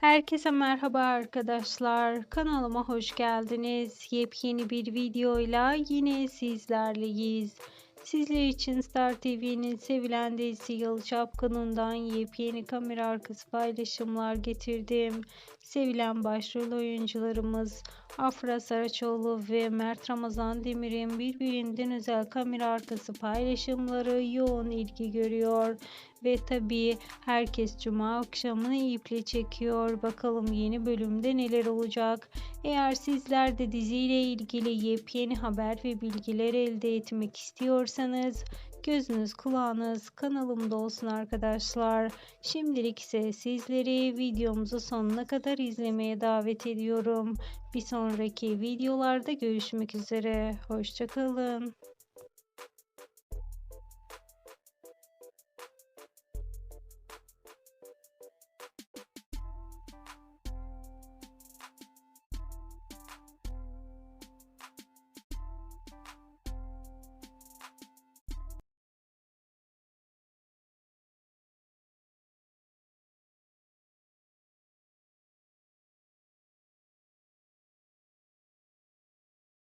Herkese merhaba arkadaşlar. Kanalıma hoş geldiniz. Yepyeni bir videoyla yine sizlerleyiz. Sizler için Star TV'nin sevilen dizisi Yalı Çapkını'ndan yepyeni kamera arkası paylaşımlar getirdim. Sevilen başrol oyuncularımız Afra Saraçoğlu ve Mert Ramazan Demir'in birbirinden özel kamera arkası paylaşımları yoğun ilgi görüyor. Ve tabii herkes cuma akşamını iple çekiyor. Bakalım yeni bölümde neler olacak. Eğer sizler de diziyle ilgili yepyeni haber ve bilgiler elde etmek istiyorsanız gözünüz kulağınız kanalımda olsun arkadaşlar. Şimdilik ise sizleri videomuzu sonuna kadar izlemeye davet ediyorum. Bir sonraki videolarda görüşmek üzere. Hoşçakalın.